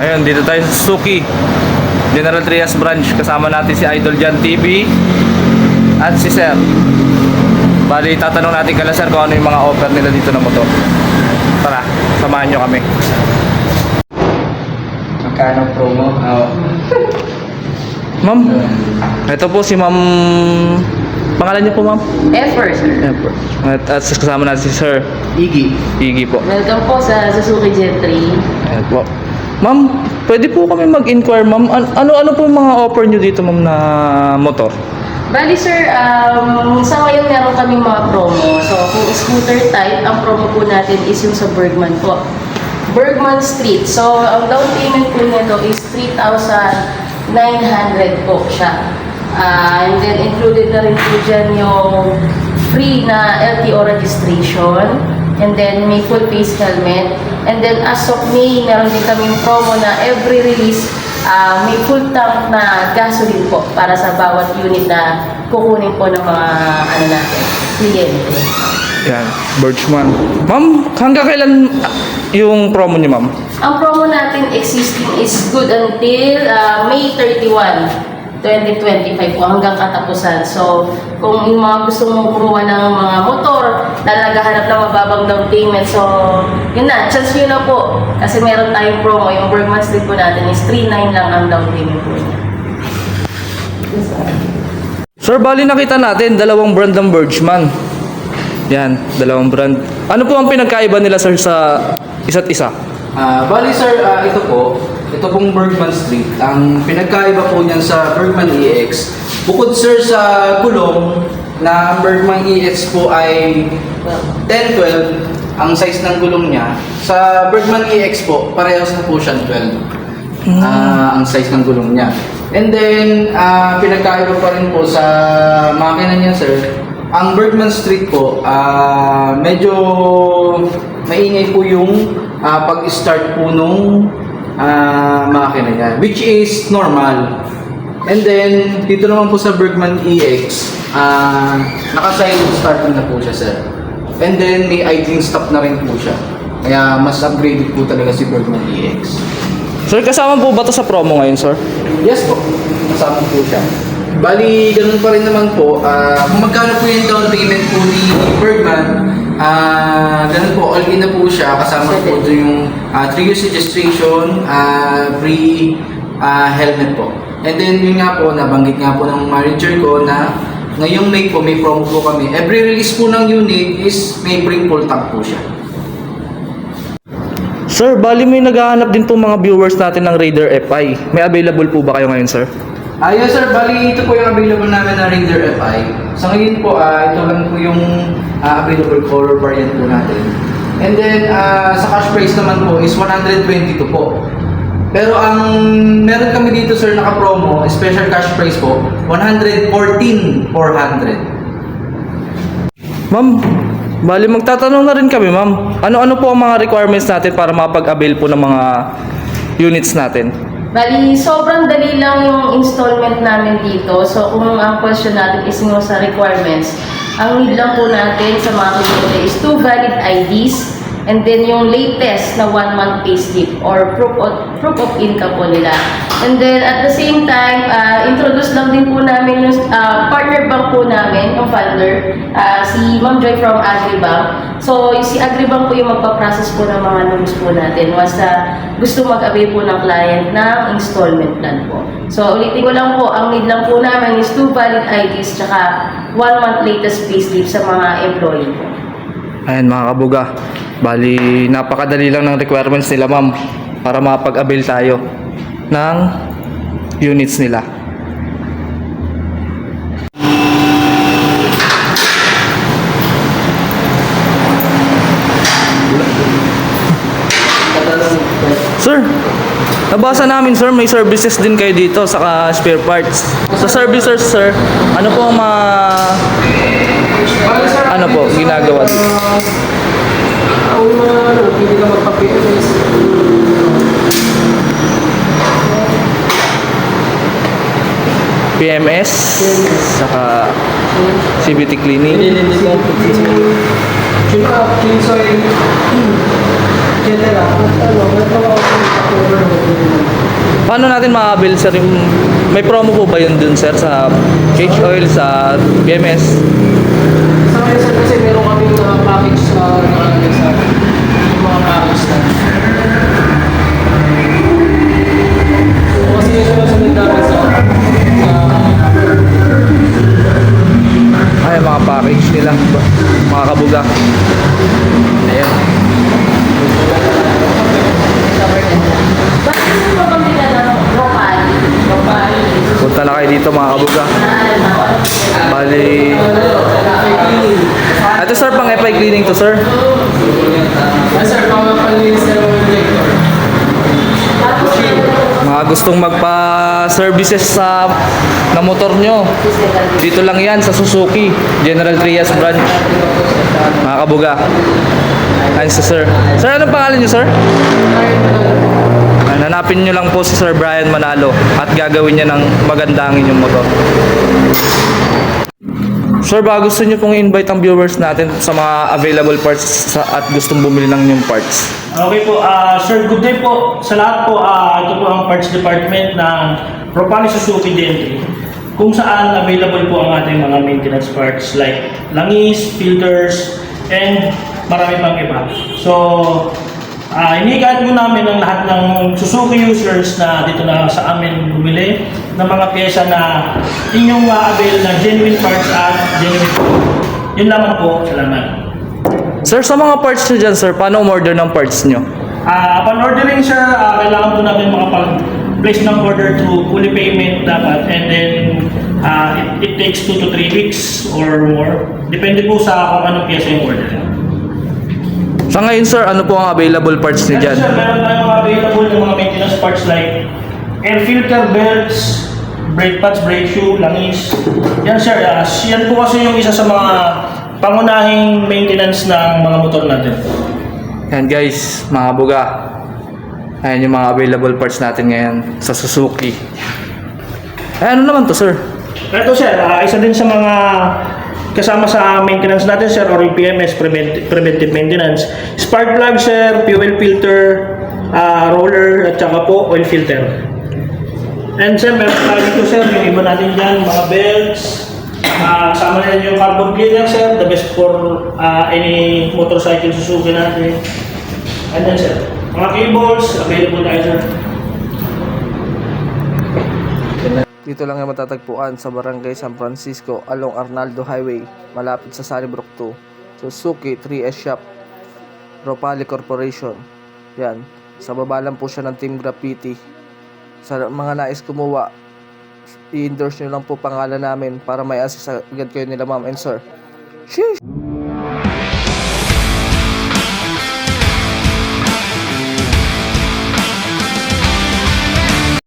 Ayun, dito tayo sa Suzuki. General Trias Branch. Kasama natin si Idol Jan TV at si Sir. Bali, tatanong natin kala Sir kung ano yung mga offer nila dito na motor. Tara, samahan nyo kami. Magkano promo? Oo. Ma'am, ito po si Ma'am... Pangalan niyo po, Ma'am? Effort, sir. Po. At, at kasama natin si Sir Iggy. Iggy po. Welcome po sa Suzuki Jet 3. Ayan po. Ma'am, pwede po kami mag-inquire, Ma'am. An- ano-ano po mga offer nyo dito, Ma'am, na motor? Bali sir, um, sa ngayon meron kaming mga promo. So kung scooter type, ang promo po natin is yung sa Bergman po. Bergman Street. So ang down payment po nito is 3,900 po siya. Ah, and then included na rin po dyan yung free na LTO registration. And then may full face helmet. And then as of May, meron din kaming promo na every release Ah, may full tank na gasoline po para sa bawat unit na kukunin po ng mga ano natin, kliyente. Yan, Birchman. Ma'am, hanggang kailan ah, yung promo niyo, Ma'am? Ang promo natin existing is good until ah, May 31, 2025 po hanggang katapusan. So, kung yung mga gusto mong kumuha ng mga motor na naghahanap ng mababang down payment, so, yun na, chance nyo na po. Kasi meron tayong promo, yung Bergman Street po natin is 3.9 lang ang down payment po niya. Sir, bali nakita natin, dalawang brand ng Birchman. Yan, dalawang brand. Ano po ang pinagkaiba nila, sir, sa isa't isa? Ah, bali sir, ah, ito po, ito pong Bergman Street. Ang pinagkaiba po niyan sa Bergman EX, bukod sir sa gulong, na Bergman EX po ay 10-12, ang size ng gulong niya. Sa Bergman EX po, parehas na po siya 12. Ah, ang size ng gulong niya. And then, ah, pinagkaiba pa rin po sa makina niya, sir. Ang Bergman Street po, ah, medyo maingay po yung ah, pag-start po nung ah, makina niya, which is normal. And then, dito naman po sa Bergman EX, ah, naka-silent starting na po siya, sir. And then, may idling stop na rin po siya. Kaya, mas upgraded po talaga si Bergman EX. Sir, kasama po ba to sa promo ngayon, sir? Yes po, kasama po siya. Bali, ganun pa rin naman po. ah kung magkano po yung down payment po ni Bergman, ah ganun po, all in na po siya. Kasama po ito yung 3 years registration, ah free ah, helmet po. And then yun nga po, nabanggit nga po ng manager ko na ngayong May po, may promo po kami. Every release po ng unit is may bring full tank po siya. Sir, bali may naghahanap din po mga viewers natin ng Raider FI. May available po ba kayo ngayon, sir? Ah, sir, bali ito po yung available namin na Raider FI. Sa ngayon po, ah, ito lang po yung ah, available color variant po natin. And then, ah, sa cash price naman po is 122 po. Pero ang meron kami dito sir naka-promo, special cash price po, 114,400. Ma'am, bali magtatanong na rin kami, ma'am. Ano-ano po ang mga requirements natin para makapag-avail po ng mga units natin? Bali, sobrang dali lang yung installment namin dito. So, kung ang question natin is yung sa requirements, ang need lang po natin sa mga kliyente is two valid IDs and then yung latest na one month payslip or proof of, proof of income po nila. And then at the same time, ah, introduce lang din po namin yung ah, partner bank po namin, yung funder, ah, si Ma'am Joy from Agribank. So, si Agribank po yung magpa-process po ng mga loans po natin once na gusto mag-avail po ng client ng installment plan po. So, ulitin ko lang po, ang need lang po namin is two valid IDs tsaka one month latest payslip sa mga employee po. Ayan mga kabuga. Bali, napakadali lang ng requirements nila, ma'am. Para makapag-avail tayo ng units nila. Sir, nabasa namin sir, may services din kayo dito sa spare parts. Sa services sir, ano po ang mga Ano po, ginagawa dito? Ang mga ano, magpa-PMS. PMS, saka CBT pagsisimula. Tune up, tune soil. Kaya lang. Paano natin makabil sir yung may promo po ba yun dun sir sa Change Oil sa BMS? Sa sir kasi meron kami uh, package sa nakalagay kabuga. Bali... Ito sir, pang FI cleaning to sir. Sir, director. Tapos, Mga gustong magpa-services sa na motor nyo. Dito lang yan sa Suzuki, General Trias branch. Mga kabuga. Ayun si sir. Sir, anong pangalan nyo sir? Hanapin nyo lang po si Sir Brian Manalo at gagawin niya ng maganda ang inyong motor. Sir, baka gusto nyo pong invite ang viewers natin sa mga available parts sa, at gustong bumili ng inyong parts. Okay po, ah sir, good day po sa lahat po. ah ito po ang parts department ng Propane Suzuki DN3 kung saan available po ang ating mga maintenance parts like langis, filters, and marami pang iba. So, ah inigaan po namin ang lahat ng Suzuki users na dito na sa amin bumili ng mga pyesa na inyong ma-avail na genuine parts at genuine. Yun lamang po, salamat. Sir, sa mga parts nyo dyan, sir, paano umorder ng parts nyo? Ah, upon ordering sir, ah, kailangan po natin makapag-place ng order through fully payment dapat and then ah, it, it takes 2 to 3 weeks or more. Depende po sa kung anong pyesa yung order. Sa ngayon, sir, ano po ang available parts Yes, dyan? sir, meron tayong mga available ng mga maintenance parts like air filter belts, brake pads, brake shoe, langis. Yan sir, ah, yan po kasi yung isa sa mga pangunahing maintenance ng mga motor natin. Yan guys, mga buga. Ayan yung mga available parts natin ngayon sa Suzuki. Eh, ano naman to, sir? Ito sir, ah, isa din sa mga kasama sa maintenance natin sir or yung PMS, prevent- preventive maintenance. Spark plug sir, fuel filter, ah, roller at saka po oil filter. And sir, meron tayo dito sir, yung iba natin dyan, mga belts, ah, kasama na yung carbon cleaner sir, the best for ah, any motorcycle Suzuki natin. And then sir, mga cables, available tayo sir. Dito lang yung matatagpuan sa Barangay San Francisco along Arnaldo Highway, malapit sa Sunnybrook 2. Suzuki 3S Shop, Ropali Corporation. Yan, sa baba lang po siya ng Team Graffiti. Sa mga nais kumuha, i-endorse nyo lang po pangalan namin para may assist agad kayo nila ma'am and sir. Sheesh!